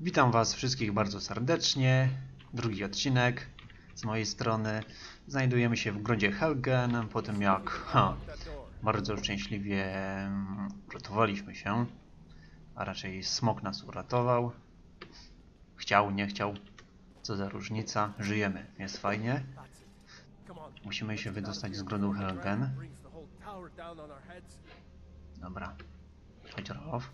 Witam Was wszystkich bardzo serdecznie. Drugi odcinek z mojej strony. Znajdujemy się w gruncie Helgen, po tym jak ha, bardzo szczęśliwie mm, uratowaliśmy się, a raczej smok nas uratował. Chciał, nie chciał, co za różnica. Żyjemy, jest fajnie. Musimy się wydostać z gruntu Helgen. Dobra, chodź Rolf.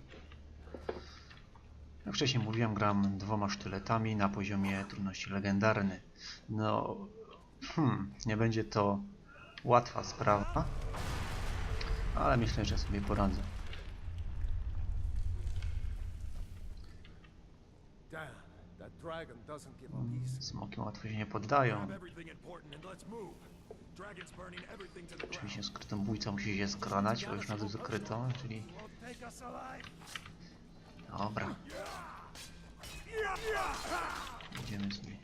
Jak wcześniej mówiłem, gram dwoma sztyletami na poziomie trudności legendarny. No, hmm, nie będzie to łatwa sprawa, ale myślę, że sobie poradzę. Easy. Smoki łatwo się nie poddają. Oczywiście skrytą bójcą musi się skradać, bo już nas wykryto, czyli... Won't take us alive. Dobra. Idziemy z niej.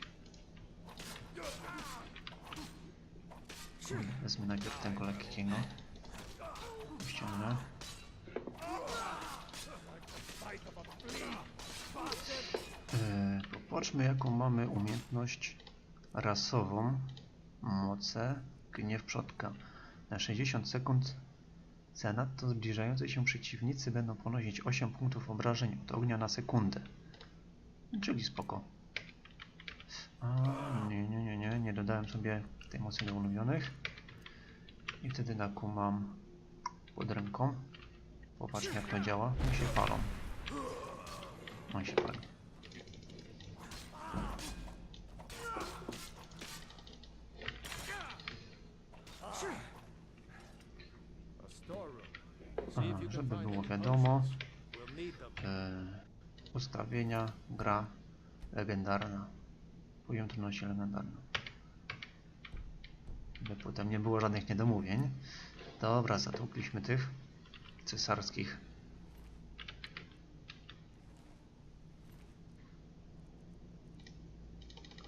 Wezmę najpierw tego lekkiego. Ściągnę. Yy, popatrzmy jaką mamy umiejętność rasową. Moce. Gniew przodka. Na 60 sekund Zanadto zbliżający się przeciwnicy będą ponosić 8 punktów obrażeń od ognia na sekundę. Czyli spoko. A, nie, nie, nie, nie, nie dodałem sobie tej mocy do ulubionych. I wtedy taką mam pod ręką. Popatrzmy jak to działa. One się palą. On się pali. A storeroom. See Aha, if you can żeby było wiadomo. e, ustawienia, gra legendarna. Poziom trudności legendarna. By potem nie było żadnych niedomówień. Dobra, zatłukliśmy tych cesarskich.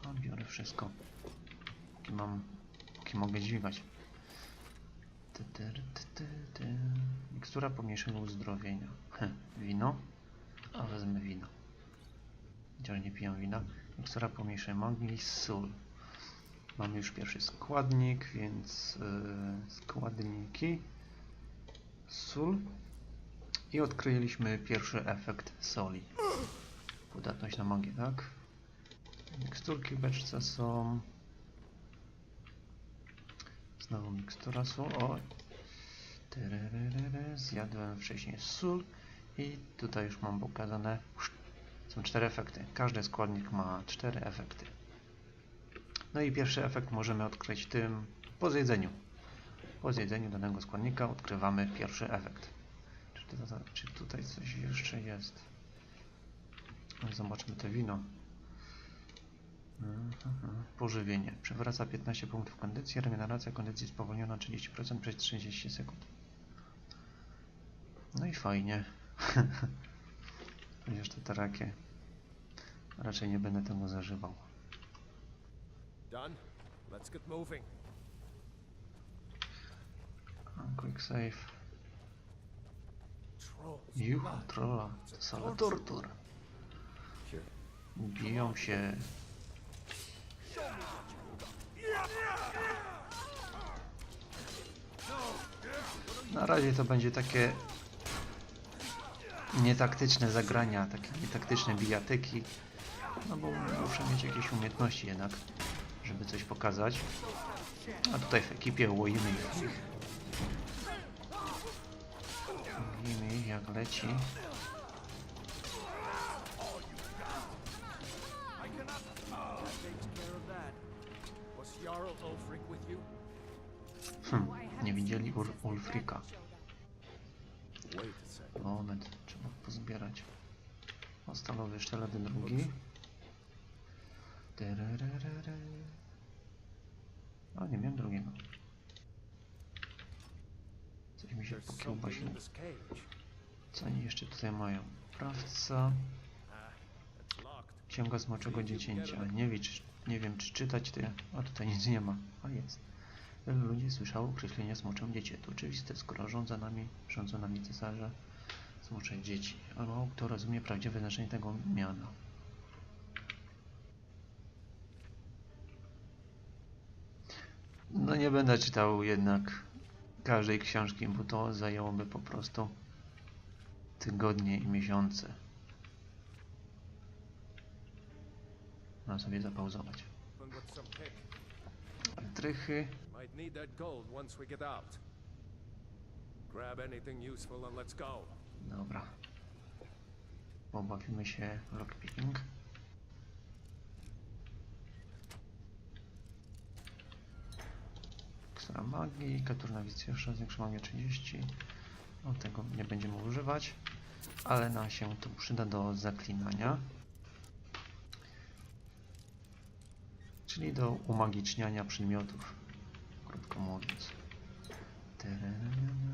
A, biorę wszystko. Póki mam, póki mogę dźwigać. Ty, ty, ty, ty, ty. Mikstura pomniejszego uzdrowienia. Wino? A wezmę wino. Chociaż nie piję wina. Mikstura pomniejszej magii, sól. Mamy już pierwszy składnik, więc yy, składniki. Sól. I odkryliśmy pierwszy efekt soli. Podatność na magię, tak? Miksturki beczce są. Znowu mikstura sól. O! Zjadłem wcześniej sól. I tutaj już mam pokazane. Są cztery efekty. Każdy składnik ma cztery efekty. No i pierwszy efekt możemy odkryć tym po zjedzeniu. Po zjedzeniu danego składnika odkrywamy pierwszy efekt. Czy, czy tutaj coś jeszcze jest? No, Zobaczmy to wino. Pożywienie. Przywraca 15 punktów kondycji. Regeneracja kondycji spowolniona 30% przez 30 sekund. No i fajnie. Chociaż to tarakie. Raczej nie będę tego zażywał. Done? Let's get moving. Quick save. Juhu, trolla. To sala tortur. Biją się. Na razie to będzie takie nietaktyczne zagrania, takie nietaktyczne bijatyki. No bo muszę mieć jakieś umiejętności jednak, żeby coś pokazać. A tutaj w ekipie łoimy ich. Łoimy ich jak leci. Sztylet drugi. O, nie miałem drugiego. Coś mi się pokiełbasiło. Co oni jeszcze tutaj mają? Krawca, Ah, księga smoczego dziecięcia. Nie, nie wiem, czy czytać te... A tutaj nic nie ma. A jest. Wielu ludzi słyszało określenie smoczą dziecię. To oczywiste, skoro rządza nami, rządzą nami cesarze, Nauczać dzieci. Ono, kto rozumie prawdziwe znaczenie tego miana. No nie będę czytał jednak każdej książki, bo to zajęłoby po prostu tygodnie i miesiące. Mam sobie zapauzować. Trychy. Grab anything useful and let's go. Dobra. Pobawimy się lockpicking. Ksera magii, katurna wicjusza, zwiększa magię 30. No tego nie będziemy używać, ale nam się to przyda do zaklinania. Czyli do umagiczniania przedmiotów, krótko mówiąc. Tererere.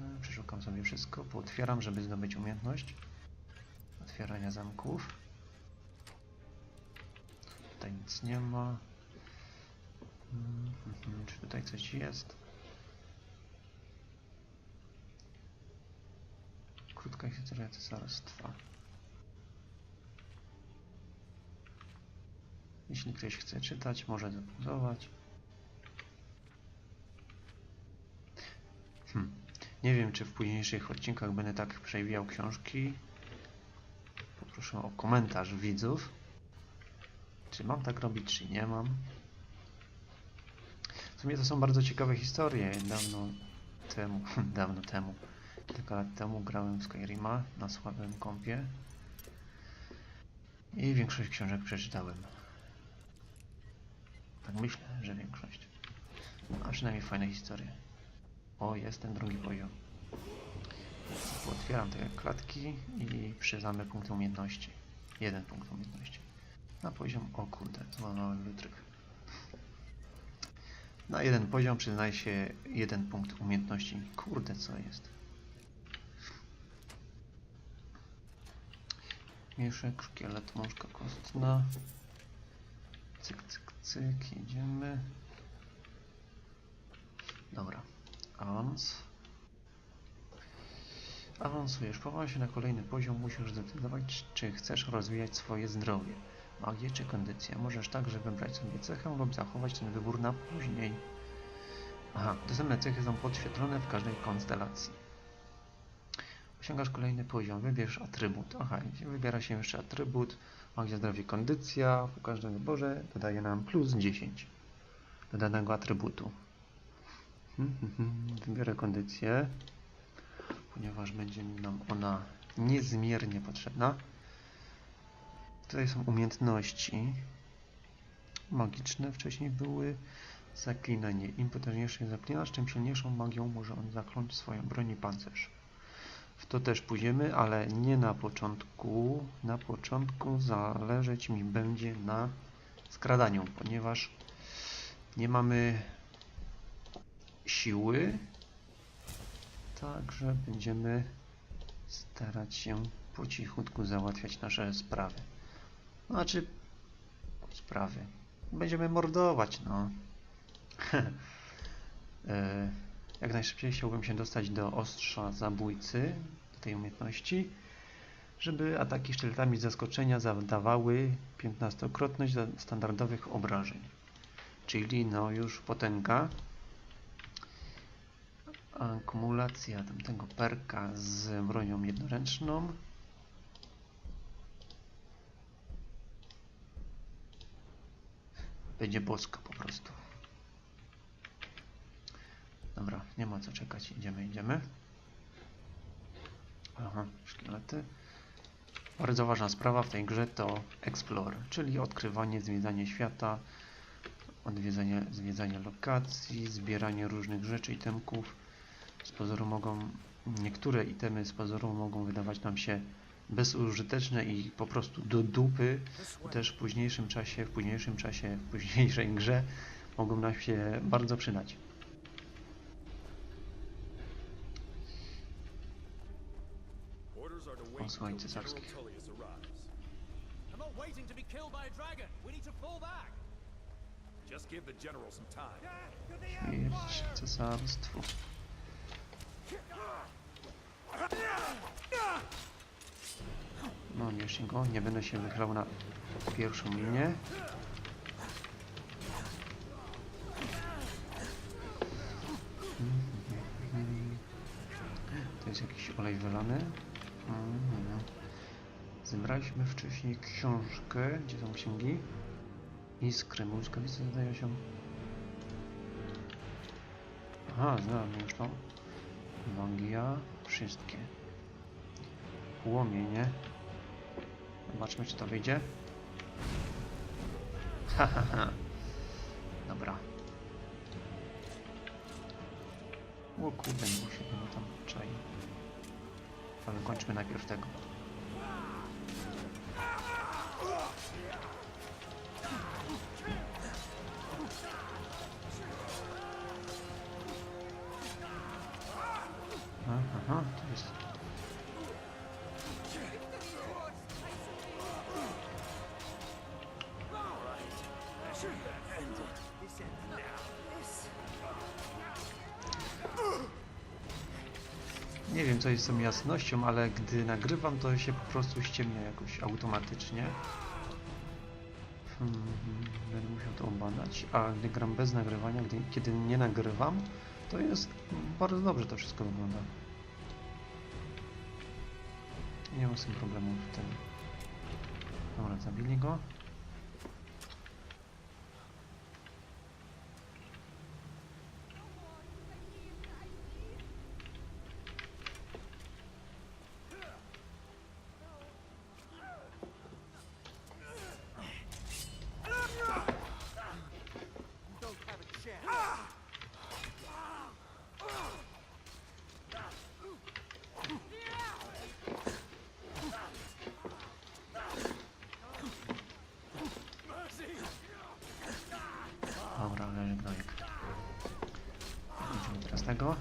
Przeszukam sobie wszystko, pootwieram, żeby zdobyć umiejętność otwierania zamków. Tutaj nic nie ma. Mm, mhm, Czy tutaj coś jest? Krótka historia cesarstwa. Jeśli ktoś chce czytać, może zapauzować. Nie wiem, czy w późniejszych odcinkach będę tak przewijał książki. Poproszę o komentarz widzów. Czy mam tak robić, czy nie mam. W sumie to są bardzo ciekawe historie. Dawno temu, dawno temu, kilka lat temu grałem w Skyrima na słabym kompie. I większość książek przeczytałem. Tak myślę, że większość. A przynajmniej fajne historie. O, jest ten drugi poziom. Otwieram te klatki i przyznamy punkt umiejętności. Jeden punkt umiejętności. Na poziom, o kurde, złamałem wytrych. Na jeden poziom przyznaje się jeden punkt umiejętności. Kurde, co jest? Mieszek, szkielet, mążka kostna. Cyk, cyk, cyk, jedziemy. Dobra, awans. Awansujesz. Powołaj się na kolejny poziom. Musisz zdecydować, czy chcesz rozwijać swoje zdrowie, magię czy kondycję. Możesz także wybrać sobie cechę lub zachować ten wybór na później. Aha, dostępne cechy są podświetlone w każdej konstelacji. Osiągasz kolejny poziom. Wybierz atrybut. Aha, wybiera się jeszcze atrybut. Magia, zdrowie, kondycja. Po każdym wyborze dodaje nam plus 10 do danego atrybutu. Hmm, hmm, hmm. Wybiorę kondycję ponieważ będzie nam ona niezmiernie potrzebna. Tutaj są umiejętności magiczne. Wcześniej były zaklinanie. Im potężniejszy jest zaklinacz, tym silniejszą magią może on zakląć swoją broń i pancerz. W to też pójdziemy, ale nie na początku. Na początku zależeć mi będzie na skradaniu, ponieważ nie mamy siły Także będziemy starać się po cichutku załatwiać nasze sprawy. Znaczy, sprawy. Będziemy mordować, no. E, Jak najszybciej chciałbym się dostać do ostrza zabójcy, do tej umiejętności, żeby ataki sztyletami z zaskoczenia zadawały 15-krotność za- standardowych obrażeń. Czyli no już potęga. Akumulacja tamtego perka z bronią jednoręczną. Będzie boska po prostu. Dobra, nie ma co czekać. Idziemy, idziemy. Aha, szkielety. Bardzo ważna sprawa w tej grze to Explore, czyli odkrywanie, zwiedzanie świata, odwiedzanie, zwiedzanie lokacji, zbieranie różnych rzeczy, itemków. Z pozoru mogą, niektóre itemy z pozoru mogą wydawać nam się bezużyteczne i po prostu do dupy. Też w późniejszym czasie, w późniejszym czasie, w późniejszej grze mogą nam się bardzo przydać. General cesarskich. Just. Śmierć cesarstwu. No nie jeszcze go, nie będę się wychylał na pierwszą linię. To jest jakiś olej wylany. Zebraliśmy wcześniej książkę, gdzie są księgi. Iskry, błyskawice zdaje się. Aha, znam już tą. Magia, wszystkie. Płomienie. Zobaczmy, czy to wyjdzie. Ha, ha, ha. Dobra. O kurde, musi go tam czai. Ale kończmy najpierw tego. Nie wiem co jest z tą jasnością, ale gdy nagrywam to się po prostu ściemnia jakoś automatycznie. Hmm, będę musiał to obadać, a gdy gram bez nagrywania, gdy, kiedy nie nagrywam, to jest bardzo dobrze to wszystko wygląda. Nie ma z tym problemu w tym. Dobra, zabili go. Don't have a chance. Dobra, leży gnojek. Idziemy teraz tego. You've already won. I wanted the crown blood.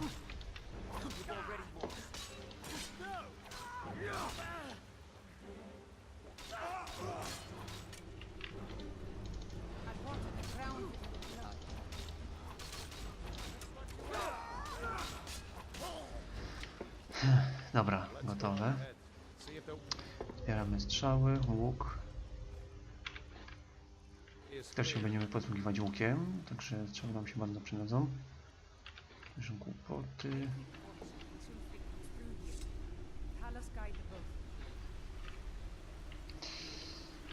Dobra, gotowe. Zbieramy strzały, łuk. Też się będziemy posługiwać łukiem, także strzały nam się bardzo przydadzą. The both.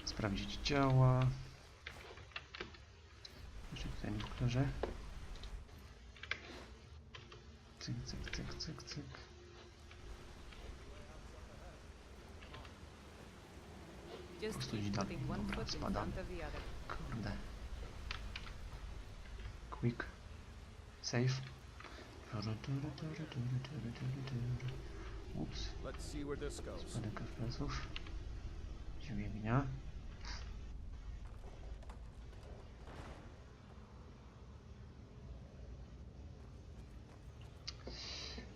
Sprawdzić działa. Jeszcze tutaj na buklerze. Cyk, cyk, cyk, cyk, cyk. Just prostu iść dalej. Dobra. Kurde. Quick. Save. Ups. Spadek FPS-ów. Dźwignia.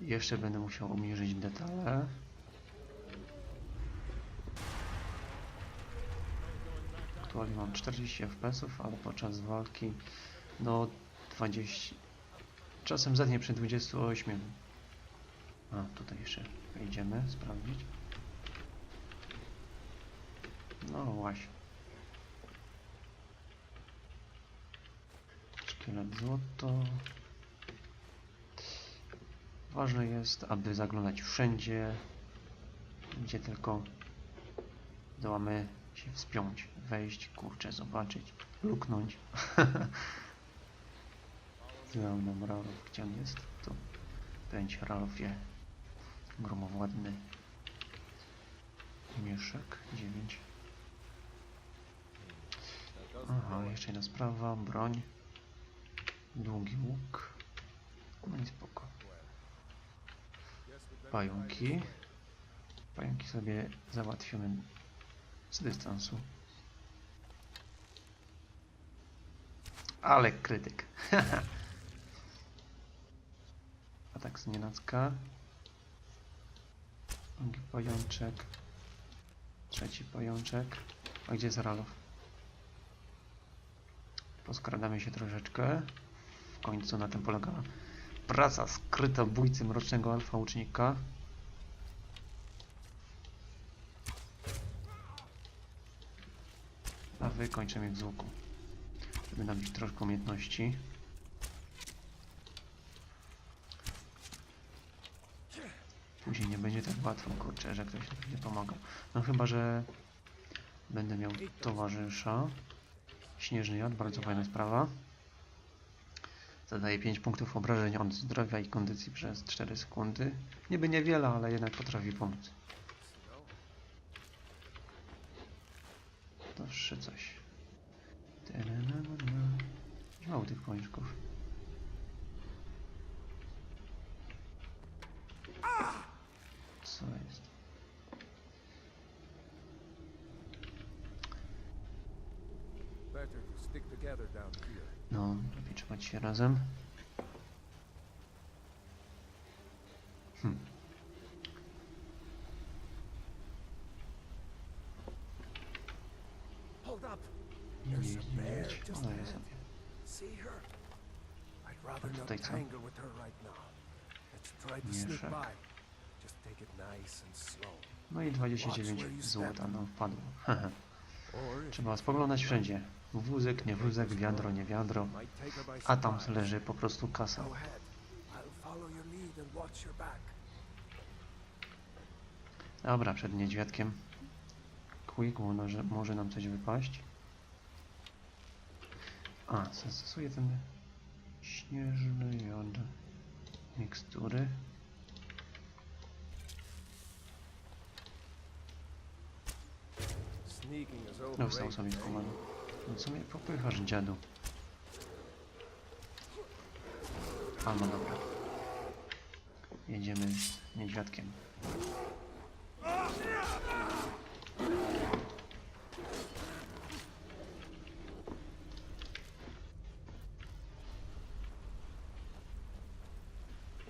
Jeszcze będę musiał umierzyć detale. Aktualnie mam 40 FPS-ów, ale podczas walki do 20. Czasem zetnie przy 28. A, tutaj jeszcze wejdziemy, sprawdzić. No właśnie. Szkielet złoto. Ważne jest, aby zaglądać wszędzie, gdzie tylko zdołamy się wspiąć, wejść, kurczę, zobaczyć, luknąć. Znał nam Ralof, gdzie on jest? Tu. Pędź Ralofie. Gromowładny. Mieszek 9. Aha, jeszcze jedna sprawa, broń. Długi łuk. No i spoko. Pająki. Pająki sobie załatwimy z dystansu. Ale krytyk. Atak z nienacka. Drugi pajączek. Trzeci pajączek. A gdzie jest Ralof? Poskradamy się troszeczkę. W końcu na tym polega praca skrytobójcy mrocznego alfa ucznika. A wy kończymy w złuku. Żeby nabić troszkę umiejętności. Później nie będzie tak łatwo, kurczę, że ktoś nie pomaga. No chyba, że będę miał towarzysza. Śnieżny jad, bardzo fajna sprawa. Zadaje 5 punktów obrażeń od zdrowia i kondycji przez 4 sekundy. Niby niewiele, ale jednak potrafi pomóc. To jeszcze coś. Mało tych pączków. Co jest? No, lepiej trzymać się razem. Hmm. Hold up. Nie There's widzi, a nie widzi. just Ona jest sobie. See her? I'd rather not tangle with her right now. Let's try to sneak by. Just take it nice and slow. No i 29 złota, no wpadło. Trzeba spoglądać wszędzie. Wózek, nie wózek, wiadro, nie wiadro. A tam leży po prostu kasa. Dobra, przed niedźwiadkiem. Quick, może, może nam coś wypaść. A, zastosuję ten śnieżny jod mikstury. No, wstał sobie komando. No co mnie popychasz, dziadu? A, no dobra. Jedziemy niedźwiadkiem.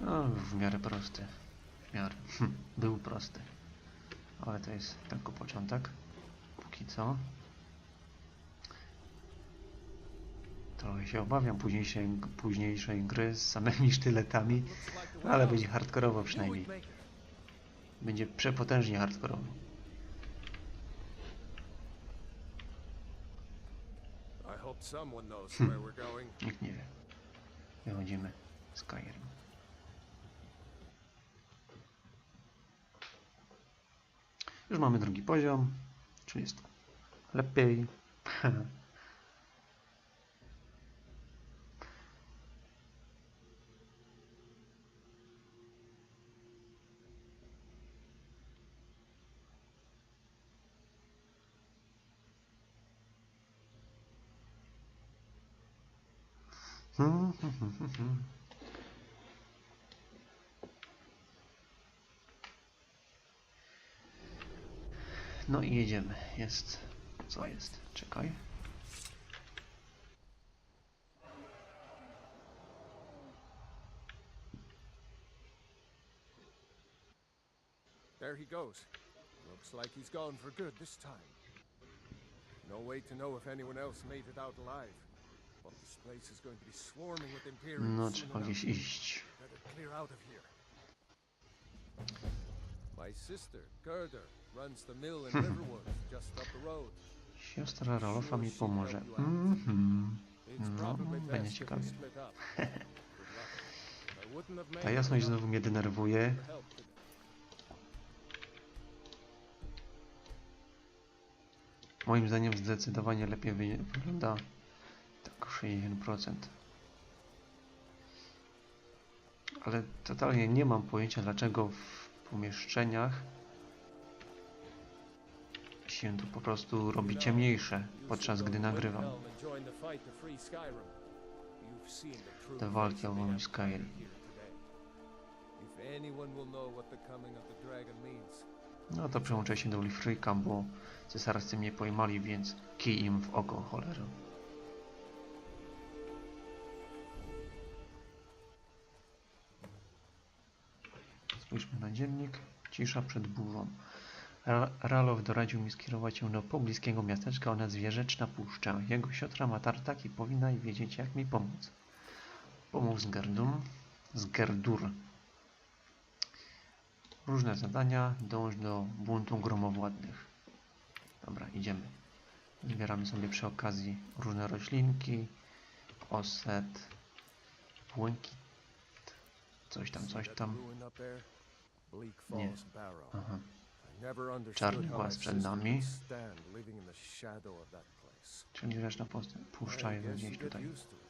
No, w miarę prosty. W miarę. Był prosty. Ale to jest tylko początek. Póki co. Trochę się obawiam późniejszej, późniejszej gry z samymi sztyletami, ale będzie hardkorowo przynajmniej. Będzie przepotężnie hardkorowo. Hmm. Nikt nie wie. Wychodzimy z Skyrim. Już mamy drugi poziom, czyli jest lepiej. No i jedziemy. Jest. Co jest? Czekaj. There he goes. Looks like he's gone for good this time. No way to know if anyone else made it out alive. But this place is going to be swarming with Imperials No trzeba gdzieś iść. Better clear out of here. My sister, Gerda, road. Siostra Rolofa mi pomoże. It's No, będzie ciekawie. Ta jasność znowu mnie denerwuje. Moim zdaniem zdecydowanie lepiej wy- wygląda tak 60%. Ale totalnie nie mam pojęcia dlaczego w pomieszczeniach się tu po prostu robi ciemniejsze podczas gdy nagrywam. Te walki o wolność Skyrim. No to przełączę się do Ulfryka, bo cesarscy mnie pojmali, więc kij im w oko, cholera. Spójrzmy na dziennik. Cisza przed burzą. Ra- Ralof doradził mi skierować ją do pobliskiego miasteczka o nazwie Rzeczna Puszcza. Jego siostra ma tartak i powinna wiedzieć, jak mi pomóc. Pomóż z Gerdum. Z Gerdur. Różne zadania. Dąż do buntu gromowładnych. Dobra, idziemy. Zbieramy sobie przy okazji różne roślinki. Oset. Błękit. Coś tam, coś tam. Nie. Aha. Czarny głaz przed nami. could stand living in the shadow of that place. Czyli reszta postęp I puszczają guess gdzieś you get tutaj. used to it.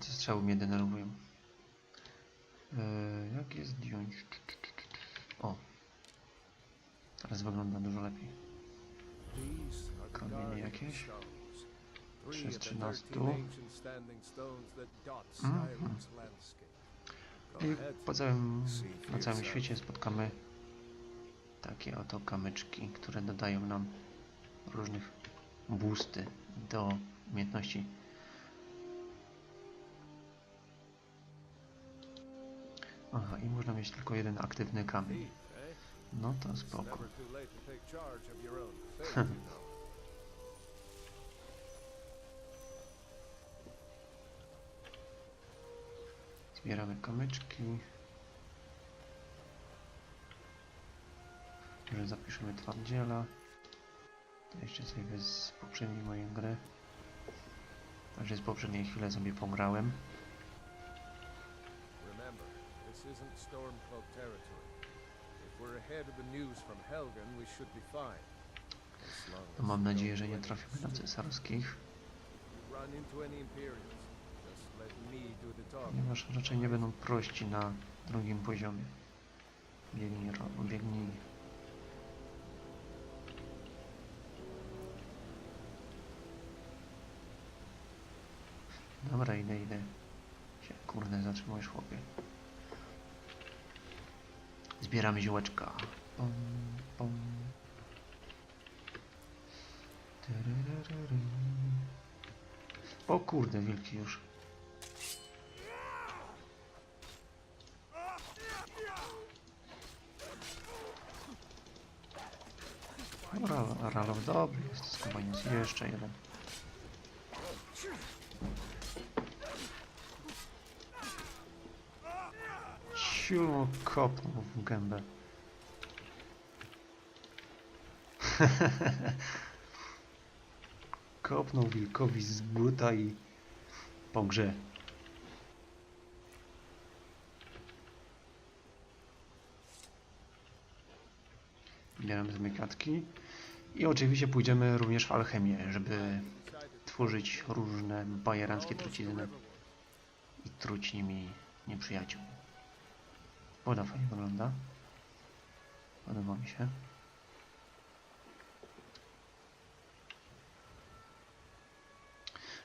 Te strzały mnie denerwują. Eee, jak je zdjąć? O. Teraz wygląda dużo lepiej. Kamienie jakieś? stones. Three Przez of the 13. 13 ancient standing stones that dot Mhm. Skyrim's landscape. Go I po całym, na całym świecie spotkamy takie oto kamyczki, które dodają nam różnych boosty do umiejętności. Aha, i można mieć tylko jeden aktywny kamień. No to spoko. Zbieramy kamyczki. Może zapiszemy twardziela. To jeszcze sobie z poprzedniej mojej gry. Także z poprzedniej chwili sobie pograłem. Isn't Stormcloak territory. If we're ahead of the news from Helgen, we should be fine. No mam nadzieję, że nie trafimy na cesarskich, ponieważ raczej nie będą prości na drugim poziomie. Biegnij, biegnij. Dobra, idę, idę. Się, kurde, zatrzymujesz chłopie. Zbieramy ziółeczka. Tyryryryry. O kurde, wilki już. Ralow, dobry jest skubaniec. Jeszcze jeden. Siu, kopnął w gębę. kopnął wilkowi z buta i po grze. Bierzemy kwiatki. I oczywiście pójdziemy również w alchemię, żeby tworzyć różne bajeranckie trucizny i truć nimi nieprzyjaciół. Woda fajnie wygląda. Podoba mi się.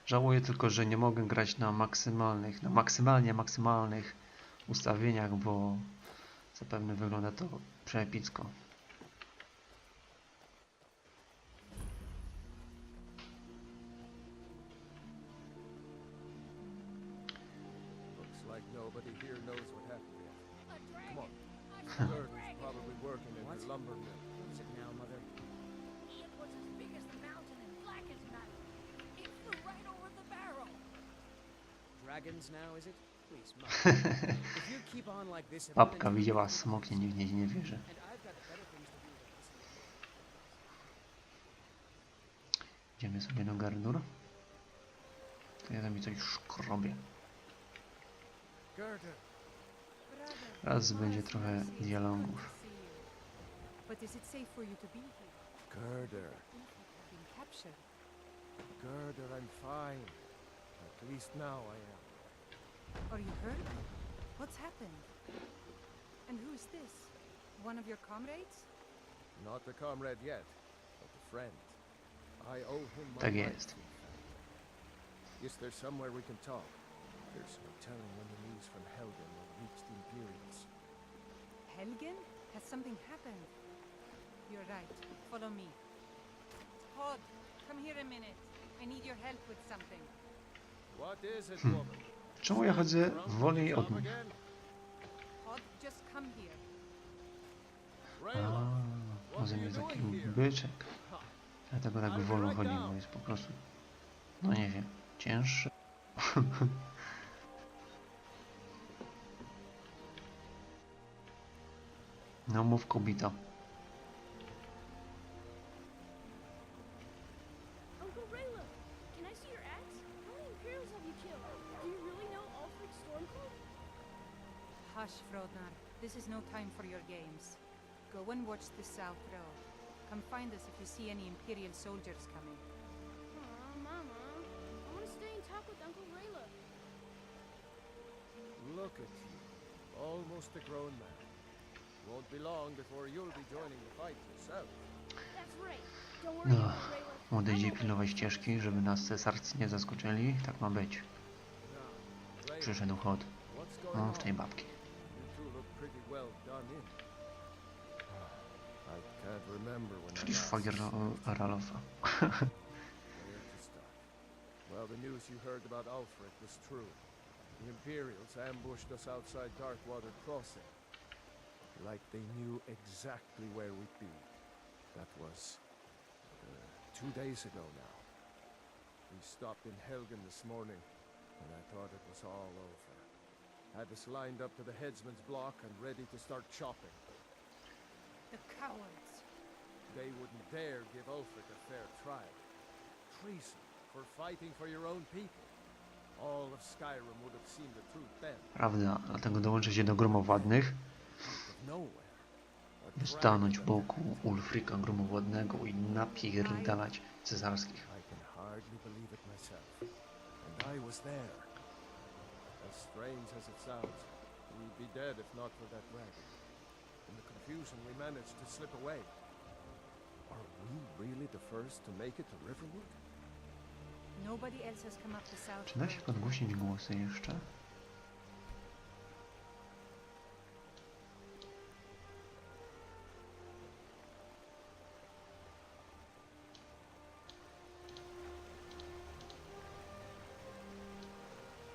Żałuję tylko, że nie mogę grać na maksymalnych, na maksymalnie maksymalnych ustawieniach, bo zapewne wygląda to przeepicko. Babka widziała smoki, nikt nie, nie wierzy. Idziemy sobie do gardur. To ja tam coś szkrobie. Raz będzie trochę dialogów. see you. But is it safe for you to be here? Gerda, Think you have been captured. Gerda, I'm fine. At least now I am. Are you hurt? What's happened? And who is this? One of your comrades? Not a comrade yet, but a friend. I owe him my Tak life, jest. in fact. Is there somewhere we can talk? There's no telling when the news from Helgen will reach the Imperials. Helgen? Has something happened? You're right. Follow me. Todd, come here a minute. I need your help with something. What is it, Hmm. woman? Czemu ja chodzę wolniej od the job nich? A, może jest taki byczek. tego tak wolno chodzi, bo jest po prostu, no nie wiem, cięższy. No mów kobito. Hush, Frodnar. This is no time for your games. Go and watch the South Road. Come find us if you see any Imperial soldiers coming. Aw, Mama. I want to stay and talk with Uncle Rayla. Look at you, almost a grown man. Won't be long before you'll be joining the fight yourself. That's right. Don't worry, No, Uncle Rayla. Pilnować ścieżki, żeby nas cesarcy nie zaskoczyli. Tak ma być. Now, Rayla, Przyszedł chod. what's going No, on? tej babki. You two look pretty well done in. Czyli I last szwagier saw Ralofa. Where to start? Well, the news you heard about Alfred was true. The Imperials ambushed us outside Darkwater Crossing. Like they knew exactly where we'd be. That was uh, two days ago now. We stopped in Helgen this morning, and I thought it was all over. Had us lined up to the headsman's block and ready to start chopping. The cowards! They wouldn't dare give Ulfric a fair trial. Treason for fighting for your own people. All of Skyrim would have seen the truth then. Prawda, dlatego dołączę się do gromowładnych i stanąć wokół Ulfrika gromowładnego i napierdalać cesarskich. I was there. As strange as it sounds, we'd be dead if not for that dragon. In the confusion, we managed to slip away. Are we really the first to make it to Riverwood? Nobody else has come up the South Czy da się podgłosić głosy jeszcze?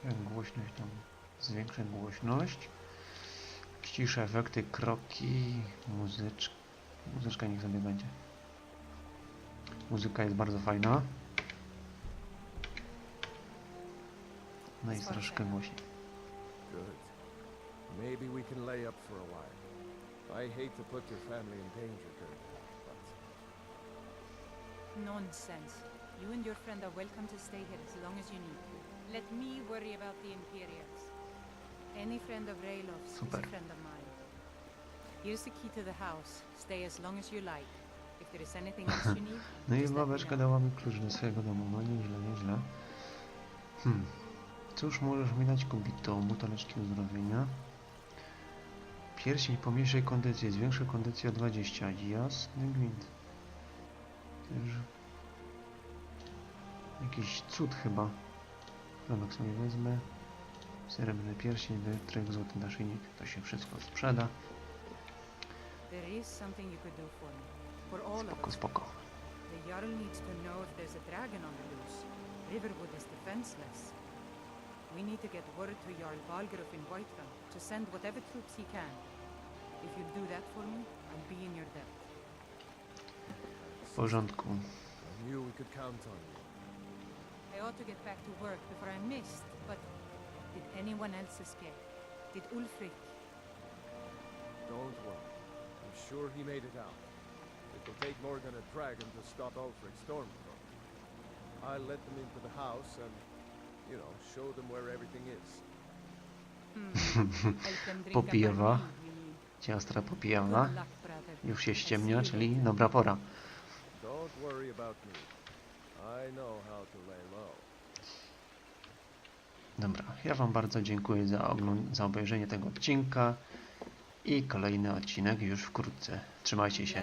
Jak głośność tam? Zwiększę głośność. Ściszę efekty, kroki, muzyczka. Muzyczka niech sobie będzie. Muzyka jest bardzo fajna. No i troszkę głośniej. Good. Maybe we can lay up for a while. I hate to put your family in danger, Gerda, but Nonsense. You and your friend are welcome to stay here as long as you need. Let me worry about the Imperials. Any friend of Raylof's is Super. a friend of mine. Here's the key to the house. Stay as long as you like. No i babeczka dała mi klucz do swojego domu. No nieźle, nieźle. Hmm. Cóż możesz mi dać kobito? Buteleczki uzdrowienia. Pierścień pomniejszej kondycji. Zwiększy kondycję o 20. Jasny gwint. Też... Jakiś cud chyba. Zamek sobie wezmę. Srebrny pierścień, wytryk, złoty naszyjnik. To się wszystko sprzeda. There is something you could do for me. For all of Spoko, us. spoko. The Jarl needs to know if there's a dragon on the loose. Riverwood is defenseless. We need to get word to Jarl Balgruuf in Whiterun to send whatever troops he can. If you do that for me, I'll be in your debt. W porządku. I knew we could count on you. I ought to get back to work before I missed, but did anyone else escape? Did Ulfric? Don't worry. I'm sure he made it out. It will take more than a dragon to stop Ulfric Stormcrow. I'll let them into the house and, you know, show them where everything is. Hmm. Popijawa. Ciastra brother. Już się ściemnia, czyli dobra pora. Don't worry about me. I know how to lay low. Dobra, ja Wam bardzo dziękuję za, za obejrzenie tego odcinka i kolejny odcinek już wkrótce. Trzymajcie się.